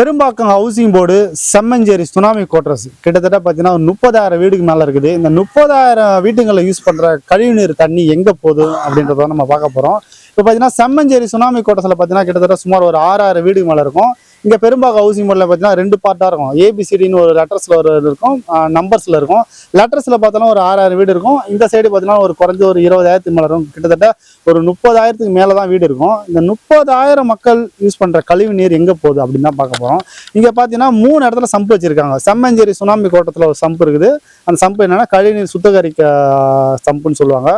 Perumbakkam housing board Semmancheri tsunami quarters கிட்டத்தட்ட பார்த்தீங்கன்னா ஒரு முப்பதாயிரம் வீடுக்கு மேலே இருக்குது. இந்த முப்பதாயிரம் வீட்டுங்களில் யூஸ் பண்ணுற கழிவுநீர் தண்ணி எங்கே போகுது அப்படின்றத நம்ம பார்க்க போகிறோம் இப்போ பார்த்தீங்கன்னா செம்மஞ்சேரி சுனாமி கோட்டஸில் பார்த்தீங்கன்னா கிட்டத்தட்ட சுமார் ஒரு ஆறாயிரம் வீடுக்கு மேலே இருக்கும். இங்கே பெரும்பாக ஹவுசிங் போர்டில் பார்த்தீங்கன்னா ரெண்டு பார்ட்டாக இருக்கும். ஏபிசிடின்னு ஒரு லெட்டர்ஸில் ஒரு இருக்கும். நம்பர்ஸில் இருக்கும். லெட்டர்ஸில் பார்த்தோன்னா ஒரு ஆறாயிரம் வீடு இருக்கும். இந்த சைடு பார்த்தீங்கன்னா ஒரு குறைஞ்ச ஒரு இருபதாயிரத்துக்கு மேலே இருக்கும். கிட்டத்தட்ட ஒரு முப்பதாயிரத்துக்கு மேலே தான் வீடு இருக்கும். இந்த முப்பதாயிரம் மக்கள் யூஸ் பண்ணுற கழிவு நீர் எங்கே போகுது அப்படின்னு தான் பார்க்க போகிறோம் இங்கே பார்த்தீங்கன்னா மூணு இடத்துல சம்பு வச்சுருக்காங்க. செம்மஞ்சேரி சுனாமி கோட்டத்தில் ஒரு சம்பு இருக்குது. அந்த சம்பு என்னென்னா கழிவுநீர் சுத்தகரிக்க சம்புன்னு சொல்லுவாங்க.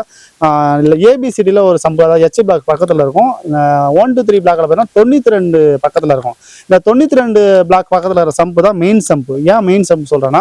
இல்லை ஏபிசிடியில் ஒரு சம்பு அதாவது ஹெச் பிளாக் பக்கத்தில் இருக்கும். ஒன் டூ த்ரீ பிளாக்கில் பார்த்தீங்கன்னா தொண்ணூற்றி ரெண்டு பக்கத்தில் இருக்கும். இந்த தொண்ணூற்றி ரெண்டு பிளாக் பக்கத்தில் இருக்கிற சம்பு தான் மெயின் சம்பு ஏன் மெயின் சம்பு சொல்கிறேன்னா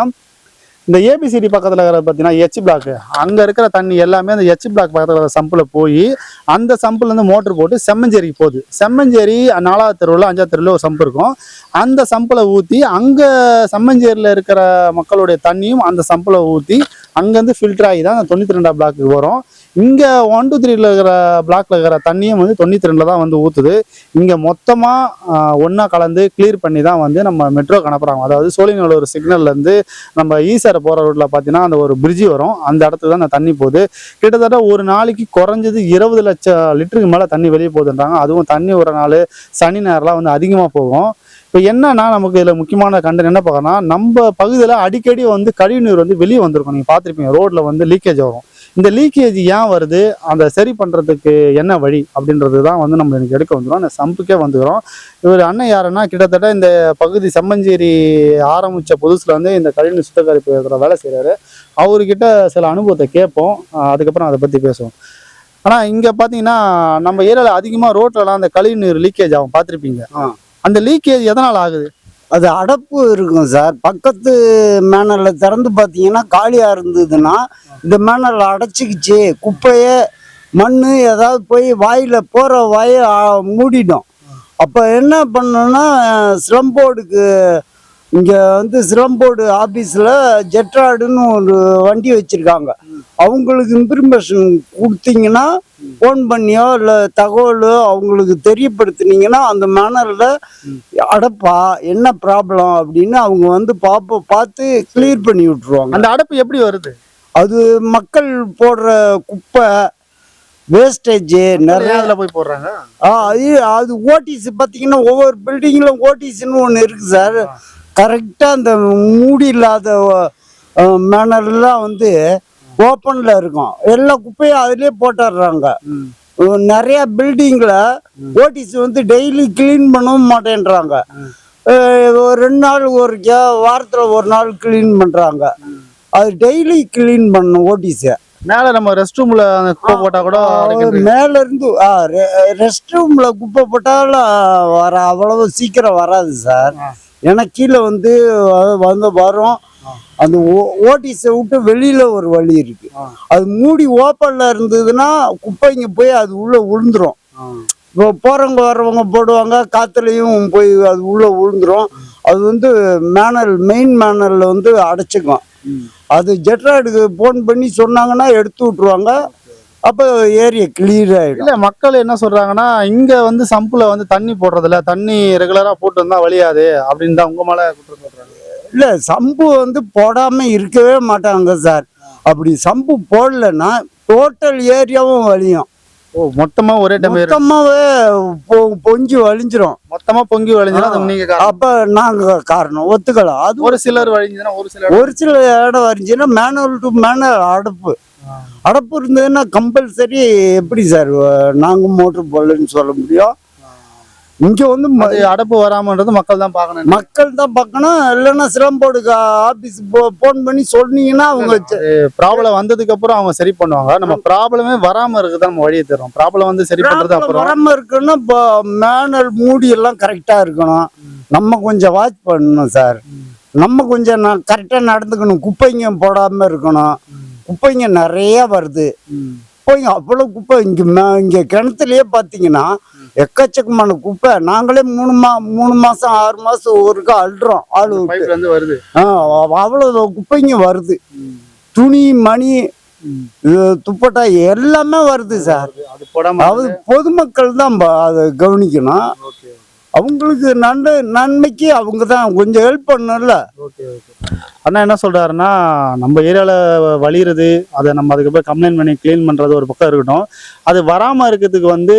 இந்த ஏபிசிடி பக்கத்தில் இருக்கிற பார்த்தீங்கன்னா ஹெச் பிளாக் அங்கே இருக்கிற தண்ணி எல்லாமே அந்த ஹெச் பிளாக் பக்கத்தில் இருக்கிற சம்பில் போய் அந்த சம்புலேருந்து மோட்டர் போட்டு செம்மஞ்சேரிக்கு போகுது. செம்மஞ்சேரி நாலாவது தெருவில் அஞ்சாவது தெருவில் ஒரு சம்பு இருக்கும். அந்த சம்பில் ஊற்றி அங்கே செம்மஞ்சேரியில் இருக்கிற மக்களுடைய தண்ணியும் அந்த சம்பில் ஊற்றி அங்கேருந்து ஃபில்டர் ஆகி தான் அந்த தொண்ணூற்றி ரெண்டாம் பிளாக்கு வரும். இங்கே ஒன் டூ த்ரீல இருக்கிற பிளாக்ல இருக்கிற தண்ணியும் வந்து தொண்ணூற்றி ரெண்டில் தான் வந்து ஊற்றுது இங்கே மொத்தமாக ஒன்றா கலந்து கிளியர் பண்ணி தான் வந்து நம்ம மெட்ரோ கணப்புறாங்க அதாவது சோழிநல்லூர் சிக்னல்லேருந்து நம்ம e ஈசாரை போகிற ரோட்டில் பார்த்தீங்கன்னா அந்த ஒரு பிரிட்ஜி வரும். அந்த இடத்துக்கு தான் அந்த தண்ணி போகுது. கிட்டத்தட்ட ஒரு நாளைக்கு குறைஞ்சது இருபது லட்சம் லிட்டருக்கு மேலே தண்ணி வெளியே போகுதுன்றாங்க. அதுவும் தண்ணி ஒரு நாள் சனி நேரம்லாம் வந்து அதிகமாக போகும். இப்போ என்னன்னா நமக்கு இதில் முக்கியமான கண்டன் என்ன பார்க்கறோம்னா நம்ம பகுதியில் அடிக்கடி வந்து கழிவுநீர் வந்து வெளியே வந்திருக்கும். நீங்கள் பார்த்துருப்பீங்க ரோட்டில் வந்து லீக்கேஜ் வரும். இந்த லீக்கேஜ் ஏன் வருது? அந்த சரி பண்ணுறதுக்கு என்ன வழி? அப்படின்றது தான் வந்து நம்ம எனக்கு எடுக்க வந்துடும் அந்த சம்புக்கே வந்துக்கிறோம். இவர் அண்ணன் யாருன்னா கிட்டத்தட்ட இந்த பகுதி செம்மஞ்சேரி ஆரம்பித்த புதுசில் வந்து இந்த கழிவுநீர் சுத்தகரிப்பு இருக்கிற வேலை செய்கிறாரு அவர்கிட்ட சில அனுபவத்தை கேட்போம். அதுக்கப்புறம் அதை பற்றி பேசுவோம். ஆனால் இங்கே பார்த்தீங்கன்னா நம்ம ஏரியாவில் அதிகமாக ரோட்லலாம் அந்த கழிவுநீர் லீக்கேஜ் ஆகும். பார்த்துருப்பீங்க. அந்த லீக்கேஜ் எதனால் ஆகுது? அது அடப்பு இருக்கும் சார். பக்கத்து மேனலில் திறந்து பார்த்தீங்கன்னா காலியாக இருந்ததுன்னா இந்த மேனல் அடைச்சிக்கிச்சு. குப்பையை மண் ஏதாவது போய் வாயில் போகிற வாயை மூடிடும். அப்போ என்ன பண்ணணும்னா சிலம்போர்டுக்கு இங்கே வந்து சிலம்போர்டு ஆஃபீஸில் ஜெட்ராடுன்னு ஒரு வண்டி வச்சுருக்காங்க. அவங்களுக்கு இன்ஃபர்மேஷன் கொடுத்தீங்கன்னா ஃபோன் பண்ணியோ இல்லை தகவலோ அவங்களுக்கு தெரியப்படுத்துனீங்கன்னா அந்த மேனரில் அடப்பா என்ன ப்ராப்ளம் அப்படின்னு அவங்க வந்து பாப்ப பார்த்து கிளியர் பண்ணி விட்டுருவாங்க. அந்த அடைப்பு எப்படி வருது? அது மக்கள் போடுற குப்பை வேஸ்டேஜ் நிறைய அதில் போய் போடுறாங்க? ஆ, அது அது ஓடிசி பார்த்தீங்கன்னா ஒவ்வொரு பில்டிங்கிலும் ஓடிசின்னு ஒன்று இருக்கு சார் கரெக்டாக அந்த மூடி இல்லாத மேனர்லாம் வந்து ஓப்பனில் இருக்கும். எல்லா குப்பையும் அதுலேயே போட்டுடுறாங்க நிறைய பில்டிங்கில் ஓடிசி வந்து டெய்லி க்ளீன் பண்ணவும் மாட்டேன்றாங்க. ஒரு ரெண்டு நாள் ஒரு வாரத்தில் ஒரு நாள் க்ளீன் பண்ணுறாங்க அது டெய்லி க்ளீன் பண்ணணும் ஓடிஸை மேலே நம்ம ரெஸ்ட் ரூமில் குப்பை போட்டால் கூட அடைக்கிறது. மேல இருந்து ரெஸ்ட் ரூம்ல குப்பை போட்டாலும் வர அவ்வளவு சீக்கிரம் வராது சார். ஏன்னா கீழே வந்து வந்து வரும். அந்த ஓட்டிஸை விட்டு வெளியில ஒரு வழி இருக்கு ஆ. அது மூடி ஓப்பன்ல இருந்ததுன்னா குப்பைங்க போய் அது உள்ள விழுந்துரும். இப்போ போறவங்க வர்றவங்க போடுவாங்க காத்துலயும் போய் அது உள்ள விழுந்துரும் அது வந்து மேனல் மெயின் மேனல்ல வந்து அடைச்சிக்கும். அது ஜெட்ராய்டுக்கு ஃபோன் பண்ணி சொன்னாங்கன்னா எடுத்து விட்ருவாங்க அப்போ ஏரியா கிளியர் ஆகிடும் இல்ல மக்கள் என்ன சொல்றாங்கன்னா இங்க வந்து சம்புல வந்து தண்ணி போடுறதில்ல தண்ணி ரெகுலரா போட்டு வந்தா வழியாது அப்படின்னு தான் உங்க மேல குற்றம் சொல்றாங்க. இல்லை சம்பு வந்து போடாமல் இருக்கவே மாட்டாங்க சார். அப்படி சம்பு போடலைன்னா டோட்டல் ஏரியாவும் வலியும். ஓ மொத்தமா ஒரே டைம் மொத்தமாகவே பொங்கி வலிஞ்சிரும் மொத்தமா பொங்கி வழிஞ்சுனா அது நீங்க காரணம். அப்போ நாங்கள் காரணம் ஒத்துக்கலாம் அது ஒரு சிலர் வழிஞ்சுனா ஒரு சிலர் ஒரு சில இடம் வரைஞ்சுன்னா மேனுவல் டு மேனுவல் அடப்பு. அடப்பு இருந்ததுன்னா கம்பல்சரி எப்படி சார் நாங்கள் மோட்ரு போடலன்னு சொல்ல முடியும்? இங்கே வந்து அடப்பு வராமன்றது மக்கள் தான் பார்க்கணும். மக்கள் தான் பார்க்கணும். இல்லைன்னா சிலம்போர்டுக்கு ஆஃபீஸ் ஃபோன் பண்ணி சொன்னீங்கன்னா அவங்க ப்ராப்ளம் வந்ததுக்கு அப்புறம் அவங்க சரி பண்ணுவாங்க. நம்ம ப்ராப்ளமே வராம இருக்குதான் நம்ம வழியை தரோம் ப்ராப்ளம் வந்து சரி problem அப்புறம். வராம இருக்குன்னா இப்போ மேனல் மூடி எல்லாம் கரெக்டா இருக்கணும். நம்ம கொஞ்சம் வாட்ச் பண்ணணும் சார் நம்ம கொஞ்சம் நான் கரெக்டாக நடந்துக்கணும். குப்பைங்க போடாம இருக்கணும். குப்பைங்க நிறைய வருது. குப்பைங்க அவ்வளோ குப்பை இங்கே இங்கே கிணத்துலயே பார்த்தீங்கன்னா எக்கச்சக்கமான குப்பை. நாங்களே மூணு மா மூணு மாசம் ஆறு மாசம் ஒருக்கா அள்ளுறோம் ஆளு வருது. ஆ, அவ்வளோ குப்பைங்க வருது. துணி மணி துப்பட்டா எல்லாமே வருது சார். அது பொதுமக்கள் தான் ப- அதை கவனிக்கணும். அவங்களுக்கு நன்மை நன்மைக்கு அவங்க தான் கொஞ்சம் ஹெல்ப் பண்ணல அண்ணா என்ன சொல்கிறாருன்னா நம்ம ஏரியாவில் வழியிறது அதை நம்ம அதுக்கப்புறம் கம்ப்ளைண்ட் பண்ணி க்ளீன் பண்ணுறது ஒரு பக்கம் இருக்கட்டும். அது வராமல் இருக்கிறதுக்கு வந்து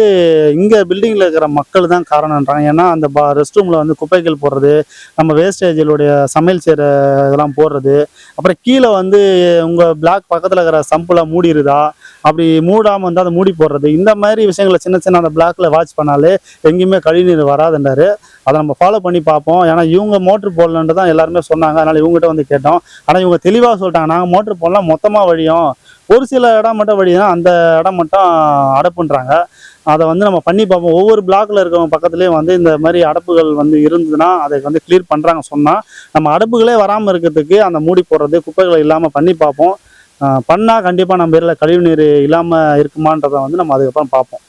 இங்கே பில்டிங்கில் இருக்கிற மக்கள் தான் காரணம்ன்றாங்க ஏன்னா அந்த பா ரெஸ்ட் ரூமில் வந்து குப்பைகள் போடுறது நம்ம வேஸ்டேஜிலுடைய சமையல் செய்கிற இதெல்லாம் போடுறது அப்புறம் கீழே வந்து உங்கள் பிளாக் பக்கத்தில் இருக்கிற சம்பில் மூடிடுதா அப்படி மூடாமல் வந்து அதை மூடி போடுறது இந்த மாதிரி விஷயங்களை சின்ன சின்ன அந்த பிளாக்கில் வாட்ச் பண்ணாலே எங்கேயுமே கழிவுநீர் வராதுன்றாரு. அதை நம்ம ஃபாலோ பண்ணி பார்ப்போம். ஏன்னா இவங்க மோட்ரு போடலன்ட்டு தான் எல்லாருமே சொன்னாங்க. அதனால இவங்ககிட்ட வந்து கேட்டோம். ஆனால் இவங்க தெளிவாக சொல்லிட்டாங்க. நாங்கள் மோட்ரு போடலாம் மொத்தமாக வழியும். ஒரு சில இடம் மட்டும் வழியும் அந்த இடம் மட்டும் அடப்புன்றாங்க. அதை வந்து நம்ம பண்ணி பார்ப்போம். ஒவ்வொரு பிளாக்ல இருக்கிறவங்க பக்கத்துலேயும் வந்து இந்த மாதிரி அடப்புகள் வந்து இருந்ததுன்னா அதை வந்து கிளியர் பண்ணுறாங்க சொன்னால் நம்ம அடப்புகளே வராமல் இருக்கிறதுக்கு அந்த மூடி போடுறது குப்பைகளை இல்லாமல் பண்ணி பார்ப்போம். பண்ணால் கண்டிப்பாக நம்ம பேரில் கழிவு நீர் இல்லாமல் இருக்குமான்றதை வந்து நம்ம அதுக்கப்புறம் பார்ப்போம்.